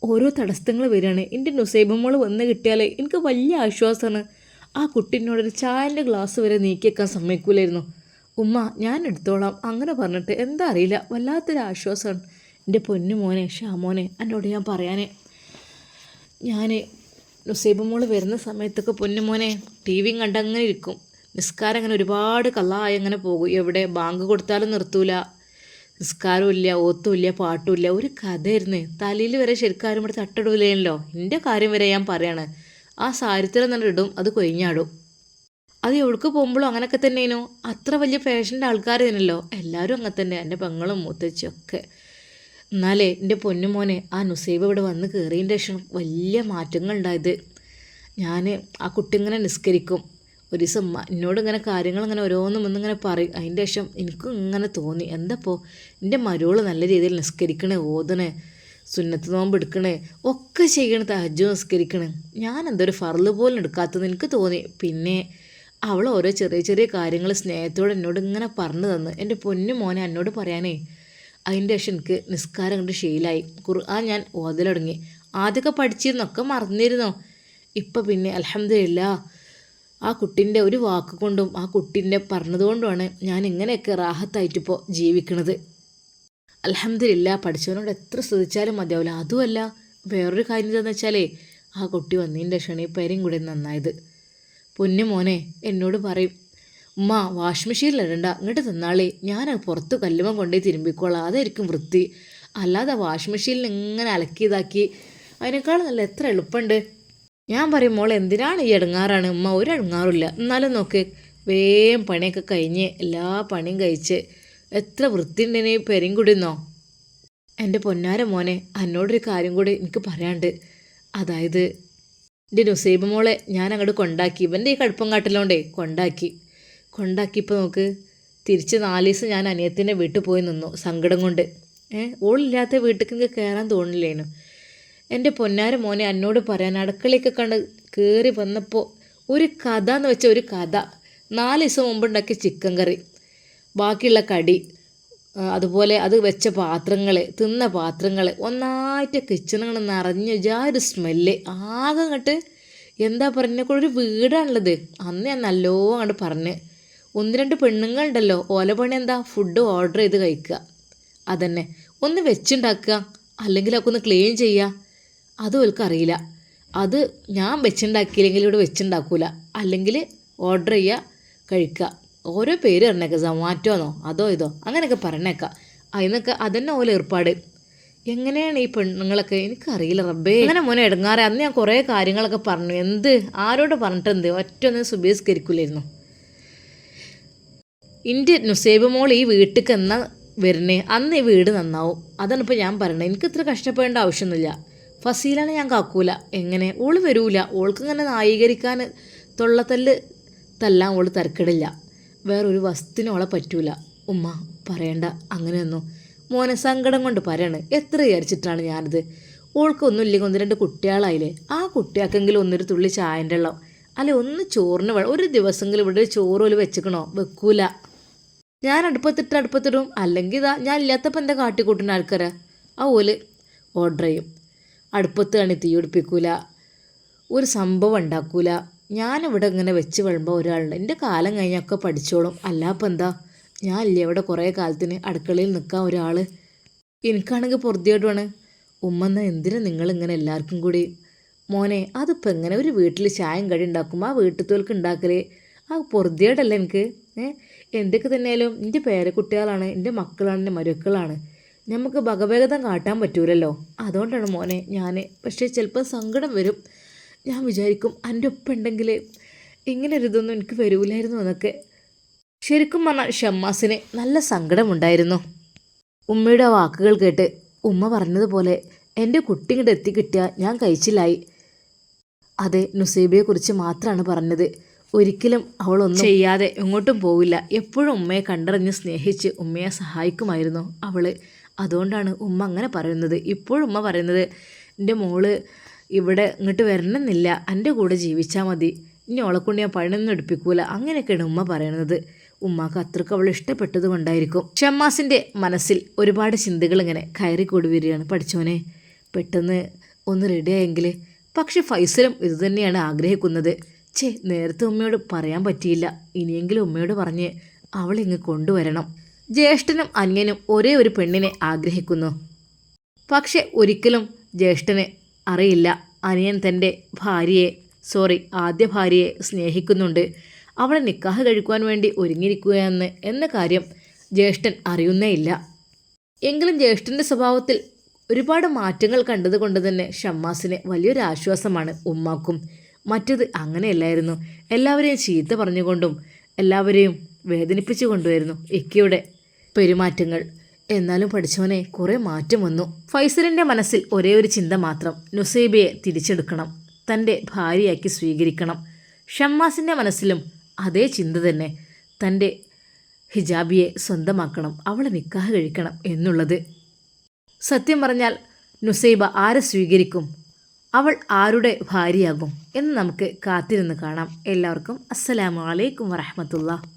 ഓരോ തടസ്സങ്ങൾ വരികയാണ്. എന്റെ നുസൈബമ്മോൾ വന്ന് കിട്ടിയാൽ എനിക്ക് വലിയ ആശ്വാസമാണ്. ആ കുട്ടീനോടൊരു ചായന്റെ ഗ്ലാസ് വരെ നീക്കിയേക്കാൻ സമ്മതിക്കൂലായിരുന്നു. ഉമ്മ ഞാൻ എടുത്തോളാം. അങ്ങനെ പറഞ്ഞിട്ട് എന്താ അറിയില്ല വല്ലാത്തൊരു ആശ്വാസമാണ്. എന്റെ പൊന്നു മോനെ ഷാമോനെ എന്നോട് ഞാൻ പറയാനേ. ഞാൻ നുസൈബ് മോൾ വരുന്ന സമയത്തൊക്കെ പൊന്നുമോനെ ടി വിയും കണ്ടങ്ങനെ ഇരിക്കും. നിസ്കാരം അങ്ങനെ ഒരുപാട് കള്ളായി അങ്ങനെ പോകും. എവിടെ ബാങ്ക് കൊടുത്താലും നിർത്തൂല. നിസ്കാരമില്ല ഇല്ല ഓത്തും ഇല്ല പാട്ടും ഇല്ല. ഒരു കഥയായിരുന്നു. തലയിൽ വരെ ശരിക്കാരും ഇവിടെ തട്ടിടൂലേനല്ലോ. എന്റെ കാര്യം വരെ ഞാൻ പറയാണ്. ആ സാരിത്തിൽ തന്നെ ഇടും അത് കൊഴിഞ്ഞാടും. അത് എവിടേക്ക് പോകുമ്പോഴും അങ്ങനെയൊക്കെ തന്നെയാണോ അത്ര വലിയ ഫാഷന്റെ ആൾക്കാർ തന്നെയല്ലോ എല്ലാവരും അങ്ങനെ തന്നെ എന്റെ പെങ്ങളും മുത്തച്ഛയും ഒക്കെ. എന്നാലേ എന്റെ പൊന്നുമോനെ ആ നുസൈബ് ഇവിടെ വന്ന് കയറിയതിന്റെ ശേഷം വലിയ മാറ്റങ്ങൾ ഉണ്ടായത്. ഞാൻ ആ കുട്ടി ഇങ്ങനെ നിസ്കരിക്കും. ഒരു ദിവസം എന്നോട് ഇങ്ങനെ കാര്യങ്ങൾ ഇങ്ങനെ ഓരോന്നും ഒന്നിങ്ങനെ പറയും. അതിന്റെ ശേഷം എനിക്കും ഇങ്ങനെ തോന്നി. എന്തപ്പോൾ എന്റെ മരുവൾ നല്ല രീതിയിൽ നിസ്കരിക്കണേ ഓതണേ. സുന്നത്ത് നോമ്പ് എടുക്കണേ. ഒക്കെ ചെയ്യണ തഹജു നിസ്കരിക്കണേ. ഞാൻ എന്തൊരു ഫറൽ പോലും എടുക്കാത്തത് എനിക്ക് തോന്നി. പിന്നെ അവൾ ഓരോ ചെറിയ ചെറിയ കാര്യങ്ങൾ സ്നേഹത്തോടെ എന്നോട് ഇങ്ങനെ പറഞ്ഞു തന്ന്. എന്റെ പൊന്നു മോനെ എന്നോട് പറയാനേ അതിന്റെ ശേഷം എനിക്ക് നിസ്കാരം കണ്ട് ശീലായി. ഖുർആൻ ഞാൻ ഓതലൊടങ്ങി ആദ്യമൊക്കെ പഠിച്ചിരുന്നൊക്കെ മറന്നിരുന്നു. ഇപ്പം പിന്നെ അലഹമില്ല ആ കുട്ടീന്റെ ഒരു വാക്ക് കൊണ്ടും ആ കുട്ടീന്റെ പറഞ്ഞതുകൊണ്ടുമാണ് ഞാൻ ഇങ്ങനെയൊക്കെ റാഹത്തായിട്ടിപ്പോൾ ജീവിക്കണത്. അലഹമില്ല പഠിച്ചവനോട് എത്ര ശ്രദ്ധിച്ചാലും മതിയാവില്ല. അതുമല്ല വേറൊരു കാര്യം എന്താണെന്ന് വെച്ചാലേ ആ കുട്ടി വന്നതിന്റെ ഈ പേരും കൂടെ നന്നായത്. പൊന്നു മോനെ എന്നോട് പറയും ഉമ്മ വാഷിംഗ് മെഷീനിൽ ഇടണ്ട ഇങ്ങോട്ട് തന്നാളേ. ഞാൻ പുറത്ത് കല്ലുമ കൊണ്ടുപോയി തിരുമ്പിക്കോളാം. അതായിരിക്കും വൃത്തി. അല്ലാതെ വാഷിംഗ് മെഷീനിൽ ഇങ്ങനെ അലക്കിയതാക്കി അതിനേക്കാൾ നല്ല എത്ര എളുപ്പമുണ്ട്. ഞാൻ പറയും മോൾ എന്തിനാണ് ഈ ഇടങ്ങാറാണ് ഉമ്മ ഒരു ഇടങ്ങാറില്ല എന്നാലും നോക്ക് വേഗം പണിയൊക്കെ കഴിഞ്ഞ് എല്ലാ പണിയും കഴിച്ച് എത്ര വൃത്തിയുണ്ടെന്ന് പെരും കുടിന്നോ എന്റെ പൊന്നാര മോനെ എന്നോടൊരു കാര്യം കൂടി എനിക്ക് പറയാണ്ട് അതായത് എന്റെ നുസൈബ് മോളെ ഞാൻ അങ്ങോട്ട് കൊണ്ടാക്കി ഇവന്റെ ഈ കടുപ്പം കാട്ടിലോണ്ടേ കൊണ്ടാക്കി. കൊണ്ടാക്കിയപ്പോൾ നോക്ക് തിരിച്ച് നാല് ദിവസം ഞാൻ അനിയത്തിന്റെ വീട്ടിൽ പോയി നിന്നു സങ്കടം കൊണ്ട്. ഏ ഓളില്ലാത്ത വീട്ടിലേക്ക് എനിക്ക് കയറാൻ തോന്നില്ലേനു. എന്റെ പൊന്നാര മോനെ എന്നോട് പറയാൻ അടുക്കളയൊക്കെ കണ്ട് കയറി വന്നപ്പോൾ ഒരു കഥ എന്ന് വെച്ച ഒരു കഥ. നാല് ദിവസം മുമ്പ് ഉണ്ടാക്കിയ ചിക്കൻ കറി. ബാക്കിയുള്ള കടി അതുപോലെ അത് വെച്ച പാത്രങ്ങൾ തിന്ന പാത്രങ്ങൾ ഒന്നായിട്ട് കിച്ചണങ്ങൾ നിറഞ്ഞ് ആ ഒരു സ്മെല്ല് ആകെ അങ്ങോട്ട് എന്താ പറഞ്ഞ ഒരു വീടാണുള്ളത്. അന്ന് ഞാൻ നല്ലോ അങ്ങോട്ട് പറഞ്ഞ് ഒന്ന് രണ്ട് പെണ്ണുങ്ങളുണ്ടല്ലോ ഓല പണി എന്താ? ഫുഡ് ഓർഡർ ചെയ്ത് കഴിക്കുക. അതന്നെ. ഒന്ന് വെച്ചുണ്ടാക്കുക അല്ലെങ്കിൽ ഒക്കെ ഒന്ന് ക്ലീൻ ചെയ്യുക. അത് അറിയില്ല. അത് ഞാൻ വെച്ചുണ്ടാക്കിയില്ലെങ്കിൽ ഇവിടെ വെച്ചുണ്ടാക്കൂല. അല്ലെങ്കിൽ ഓർഡർ ചെയ്യുക കഴിക്കുക. ഓരോ പേര് പറഞ്ഞേക്കാം സൊമാറ്റോന്നോ അതോ ഇതോ അങ്ങനെയൊക്കെ പറഞ്ഞേക്കാം. അതിനൊക്കെ അതന്നെ ഓല ഏർപ്പാട്. എങ്ങനെയാണ് ഈ പെണ്ണുങ്ങളൊക്കെ? എനിക്കറിയില്ല റബ്ബേ. അങ്ങനെ മോനെ എടുങ്ങാറേ അന്ന് ഞാൻ കുറേ കാര്യങ്ങളൊക്കെ പറഞ്ഞു. എന്ത്? ആരോട് പറഞ്ഞിട്ടെന്ത്? ഒറ്റ ഒന്ന് സുബീസ്കരിക്കില്ലായിരുന്നു ഇന്റെ നുസേബ് മോൾ ഈ വീട്ടിലേക്ക് എന്നാ വരണേ? അന്ന് ഈ വീട് നന്നാവും. അതാണ് ഇപ്പോൾ ഞാൻ പറയണത് എനിക്ക് ഇത്ര കഷ്ടപ്പെടേണ്ട ആവശ്യമൊന്നുമില്ല. ഫസീലാണ് ഞാൻ കാക്കൂല. എങ്ങനെ? ഓൾ വരൂല. ഓൾക്ക് ഇങ്ങനെ ന്യായീകരിക്കാൻ തൊള്ളത്തല്ല് തല്ലാൻ ഓൾ തരക്കിടില്ല. വേറൊരു വസ്തുവിനും ഓളെ പറ്റൂല. ഉമ്മ പറയണ്ട. അങ്ങനെയൊന്നും. മോനെ സങ്കടം കൊണ്ട് പറയണ്. എത്ര വിചാരിച്ചിട്ടാണ് ഞാനിത്? ഓൾക്കൊന്നും ഇല്ലെങ്കിൽ ഒന്ന് രണ്ട് കുട്ടികളായില്ലേ? ആ കുട്ടികൾക്കെങ്കിലും ഒന്നൊരു തുള്ളി ചായന്റെ ഉള്ളോ അല്ലെ ഒന്ന് ചോറിന് വേണം ഒരു ദിവസമെങ്കിലും ഇവിടെ ചോറ് പോലും വെച്ചിക്കണോ? വെക്കൂല. ഞാൻ അടുപ്പത്തിട്ട് അടുപ്പത്തിടും. അല്ലെങ്കിൽ ഇതാ ഞാൻ ഇല്ലാത്തപ്പോൾ എന്താ കാട്ടിക്കൂട്ടുന്ന ആൾക്കാരെ? ആ ഓൽ ഓർഡർ ചെയ്യും. അടുപ്പത്ത് കാണി തീ പിടിപ്പിക്കൂല. ഒരു സംഭവം ഉണ്ടാക്കൂല. ഞാനിവിടെ ഇങ്ങനെ വെച്ച് വിളുമ്പോൾ ഒരാളുണ്ട്. എന്റെ കാലം കഴിഞ്ഞൊക്കെ പഠിച്ചോളും. അല്ലാപ്പം എന്താ? ഞാൻ ഇല്ലേ ഇവിടെ കുറേ കാലത്തിന് അടുക്കളയിൽ നിൽക്കാൻ ഒരാൾ. എനിക്കാണെങ്കിൽ പൊറുതിയോടുമാണ് ഉമ്മന്ന എന്തിനാ നിങ്ങളിങ്ങനെ എല്ലാവർക്കും കൂടി? മോനെ അതിപ്പോൾ എങ്ങനെ ഒരു വീട്ടിൽ ചായം കടി ഉണ്ടാക്കുമ്പോൾ ആ വീട്ടിൽത്തോൽക്ക് ഉണ്ടാക്കൽ ആ പൊറുതിയോടല്ല എനിക്ക്? ഏ? എന്തൊക്കെ തന്നെയാലും എന്റെ പേരക്കുട്ടികളാണ് എന്റെ മക്കളാണ് എന്റെ മരുക്കളാണ് നമുക്ക് ഭഗവേഗതം കാട്ടാൻ പറ്റൂലല്ലോ. അതുകൊണ്ടാണ് മോനെ ഞാൻ പക്ഷേ ചിലപ്പോൾ സങ്കടം വരും. ഞാൻ വിചാരിക്കും എന്റെ ഒപ്പം ഉണ്ടെങ്കിൽ ഇങ്ങനെ ഒരു ഇതൊന്നും എനിക്ക് വരൂലായിരുന്നു എന്നൊക്കെ. ശരിക്കും പറഞ്ഞാൽ ഷമ്മാസിന് നല്ല സങ്കടമുണ്ടായിരുന്നു. ഉമ്മയുടെ വാക്കുകൾ കേട്ട് ഉമ്മ പറഞ്ഞതുപോലെ എന്റെ കുട്ടി ഇങ്ങോട്ട് എത്തിക്കിട്ടിയാൽ ഞാൻ കഴിച്ചില്ലായി. അതെ നുസൈബയെക്കുറിച്ച് മാത്രമാണ് പറഞ്ഞത്. ഒരിക്കലും അവളൊന്നും ചെയ്യാതെ എങ്ങോട്ടും പോവില്ല. എപ്പോഴും ഉമ്മയെ കണ്ടറിഞ്ഞ് സ്നേഹിച്ച് ഉമ്മയെ സഹായിക്കുമായിരുന്നു അവൾ അതുകൊണ്ടാണ് ഉമ്മ അങ്ങനെ പറയുന്നത്. ഇപ്പോഴും ഉമ്മ പറയുന്നത് എന്റെ മോൾ ഇവിടെ ഇങ്ങോട്ട് വരണമെന്നില്ല. എന്റെ കൂടെ ജീവിച്ചാൽ മതി. ഇനി ഓളെക്കൊണ്ട് കൊണ്ട് ഞാൻ പണിയൊന്നും എടുപ്പിക്കൂല. അങ്ങനെയൊക്കെയാണ് ഉമ്മ പറയുന്നത് ഉമ്മാക്ക് അത്രയ്ക്ക് അവൾ ഇഷ്ടപ്പെട്ടത് കൊണ്ടായിരിക്കും. ഷമ്മാസിന്റെ മനസ്സിൽ ഒരുപാട് ചിന്തകൾ ഇങ്ങനെ കയറി കൂടി വരികയാണ്. പഠിച്ചോനെ പെട്ടെന്ന് ഒന്ന് റെഡിയായെങ്കിൽ പക്ഷെ ഫൈസലും ഇതുതന്നെയാണ് ആഗ്രഹിക്കുന്നത്. ചേ നേരത്തെ ഉമ്മയോട് പറയാൻ പറ്റിയില്ല. ഇനിയെങ്കിലും ഉമ്മയോട് പറഞ്ഞ് അവളിങ്ങ് കൊണ്ടുവരണം. ജ്യേഷ്ഠനും അന്യനും ഒരേ ഒരു പെണ്ണിനെ ആഗ്രഹിക്കുന്നു. പക്ഷെ ഒരിക്കലും ജ്യേഷ്ഠന് അറിയില്ല. അനിയൻ തന്റെ ഭാര്യയെ സോറി ആദ്യ ഭാര്യയെ സ്നേഹിക്കുന്നുണ്ട്. അവളെ നിക്കാഹ് കഴിക്കുവാൻ വേണ്ടി ഒരുങ്ങിയിരിക്കുകയെന്ന് എന്ന കാര്യം ജ്യേഷ്ഠൻ അറിയുന്നേയില്ല എങ്കിലും ജ്യേഷ്ഠന്റെ സ്വഭാവത്തിൽ ഒരുപാട് മാറ്റങ്ങൾ കണ്ടതുകൊണ്ട് തന്നെ ഷമ്മാസിന് വലിയൊരു ആശ്വാസമാണ് ഉമ്മാക്കും. മറ്റത് അങ്ങനെയല്ലായിരുന്നു. എല്ലാവരെയും ചീത്ത പറഞ്ഞുകൊണ്ടും എല്ലാവരെയും വേദനിപ്പിച്ചു കൊണ്ടുവരുന്നു ഇക്കയുടെ പെരുമാറ്റങ്ങൾ. എന്നാലും പഠിച്ചവനെ കുറേ മാറ്റം വന്നു. ഫൈസലിന്റെ മനസ്സിൽ ഒരേ ഒരു ചിന്ത മാത്രം നുസൈബയെ തിരിച്ചെടുക്കണം. തന്റെ ഭാര്യയാക്കി സ്വീകരിക്കണം. ഷമ്മാസിന്റെ മനസ്സിലും അതേ ചിന്ത തന്നെ. തന്റെ ഹിജാബിയെ സ്വന്തമാക്കണം അവളെ നിക്കാഹ് കഴിക്കണം എന്നുള്ളത്. സത്യം പറഞ്ഞാൽ നുസൈബ ആരെ സ്വീകരിക്കും? അവൾ ആരുടെ ഭാര്യയാകും എന്ന് നമുക്ക് കാത്തിരുന്ന് കാണാം. എല്ലാവർക്കും അസ്സലാമു അലൈക്കും വറഹമത്തുള്ള